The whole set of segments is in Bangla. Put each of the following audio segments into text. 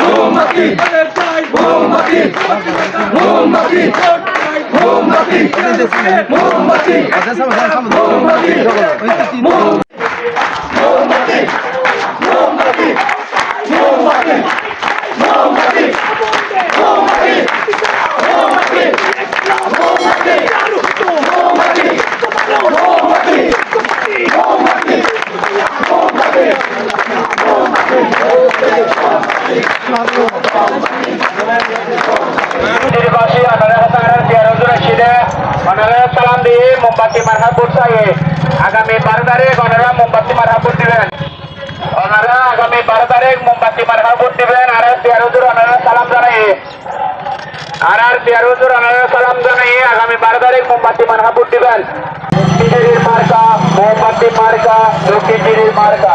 মোমবাতি মোমবাতি মোমবাতি Diri adalah hasanah tiada uzur syida. Manala salam di mombati marhabut saya. Agami বারোটারে ওনারা মোমবাতি মারহাবুত দিবেন ওনারা আগামী বারো তারিখ মোমবাতি মারহাবুত দিবেন। আর তেরো জোর ওনারা সালাম জানাই। আর আর তেরো জোর ওনারা সালাম জানাই। আগামী বারো তারিখ মোমবাতি মারহাবুত দিবেন। জিরির মার্কা, মোমবাতি মার্কা জিরির মার্কা।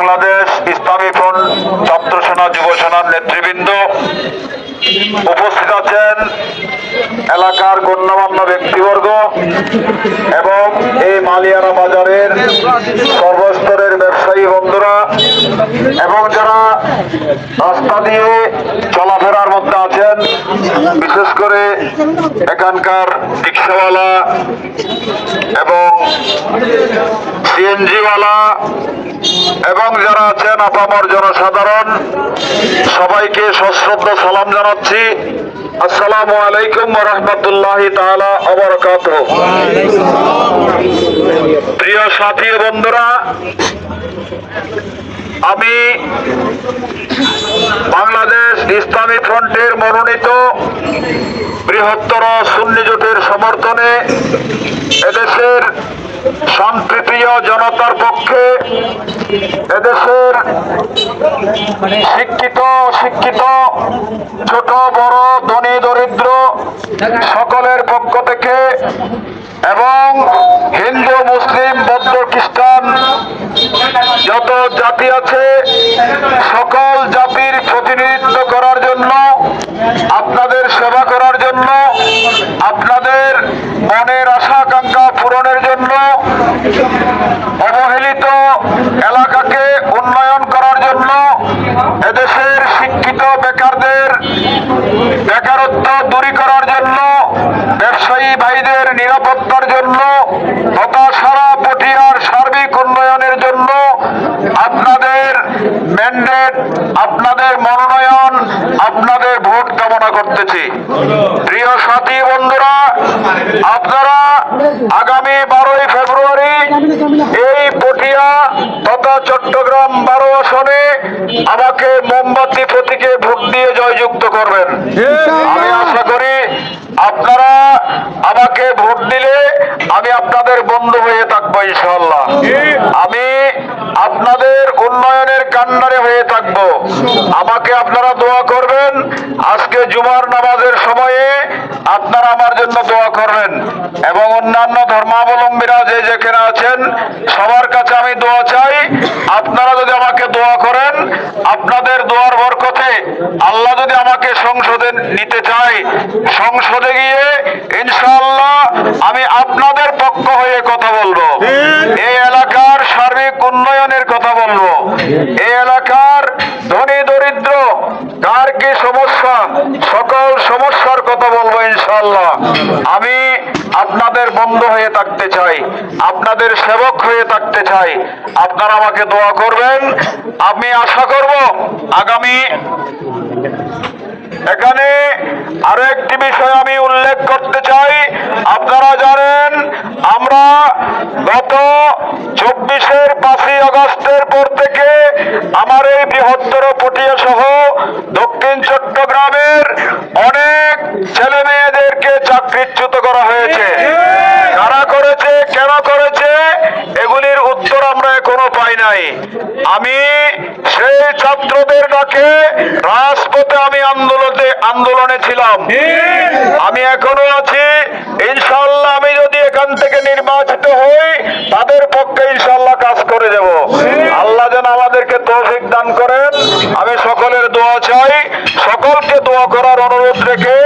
বাংলাদেশ ইসলামী ফ্রন্ট ছাত্র সেনা যুব সেনার নেতৃবৃন্দ উপস্থিত আছেন এলাকার গণ্যমান্য ব্যক্তিবর্গ এবং এই মালিয়ারা বাজারের সর্বস্তরের ব্যবসায়ী বন্ধুরা এবং যারা রাস্তা দিয়ে চলাফেরার মধ্যে আছেন, বিশেষ করে এখানকার রিক্সাওয়ালা এবং সিএনজিওয়ালা এবং যারা আছেন আপামর জনসাধারণ, সবাইকে সশ্রদ্ধ সালাম জানাচ্ছি। আসসালামু আলাইকুম রহমতুল্লাহ তাআলা অবরকাত প্রিয় সাথী বন্ধুরা, আমি বাংলাদেশ ইসলামী ফ্রন্টের মনোনীত বৃহত্তর সুন্নি জোটের সমর্থনে এদেশের শান্তিপ্রিয় জনতার পক্ষে এদেশের শিক্ষিত শিক্ষিত, ছোট, বড়, ধনী, দরিদ্র সকলের পক্ষ থেকে এবং হিন্দু, মুসলিম, বৌদ্ধ, খ্রিস্টান যত জাতি আছে, সকল জাতির প্রতিনিধিত্ব করার জন্য আপনাদের সেবা করার জন্য আপনাদের মনের আশা আকাঙ্ক্ষা পূরণের জন্য অবহেলিত এলাকাকে উন্নয়ন করার জন্য বেকারত্ব দূরীকরণের জন্য ব্যবসায়ী ভাইদের নিরাপত্তার জন্য তথা সারা পটিয়ার সার্বিক উন্নয়নের জন্য আপনাদের ম্যান্ডেট আপনাদের মনোনয়ন, আপনাদের ভোট কামনা করতেছি। প্রিয় সাথী বন্ধুরা, আপনারা আগামী বারোই ফেব্রুয়ারি এই পটিয়া তথা চট্টগ্রাম বারো আসনে আমাকে মোমবাতি প্রতীকে ভোট দিয়ে জয়যুক্ত করবেন। আমি আশা করি আপনারা আমাকে ভোট দিলে আমি আপনাদের বন্ধু হয়ে থাকব ইনশাল্লাহ আমি আপনাদের উন্নয়নের কান্ডারে হয়ে থাকব। আমাকে আপনারা দোয়া করবেন, আজকে জুমার নামাজের সময়ে আপনারা আমার জন্য দোয়া করবেন। এবং অন্যান্য ধর্মাবলম্বীরা যে যেখানে আছেন, সবার কাছে আমি দোয়া চাই, আপনারা যদি আমাকে দোয়া করেন, আপনাদের দোয়ার বরকতে আল্লাহ যদি আমাকে সংসদে নিতে চায় সংসদে গিয়ে আমি আপনাদের বন্ধ হয়ে থাকতে চাই, আপনাদের সেবক হয়ে থাকতে চাই। আপনারা আমাকে দোয়া করবেন। আমি আশা করব আগামী এখানে আরও একটি বিষয় আমি উল্লেখ করতে চাই। আপনারা জানেন, আমরা গত চব্বিশের পাঁচই আগস্টের পর থেকে আমার এই বৃহত্তর পটিয়া সহ দক্ষিণ চট্টগ্রামের অনেক ছেলে বিচ্যুত করা হয়েছে। কারা করেছে, কেন করেছে, এগুলির উত্তর আমরা এখনও পাই নাই। আমি সেই ছাত্রদের ডাকে রাজপথে আমি আন্দোলনে আন্দোলনে ছিলাম। আমি এখনও আছি। ইনশাল্লাহ আমি যদি এখান থেকে নির্বাচিত হই, তাদের পক্ষে ইনশাল্লাহ কাজ করে দেব। আল্লাহ যেন আমাদেরকে তৌফিক দান করেন। আমি সকলের দোয়া চাই। সকলকে দোয়া করার অনুরোধ রেখে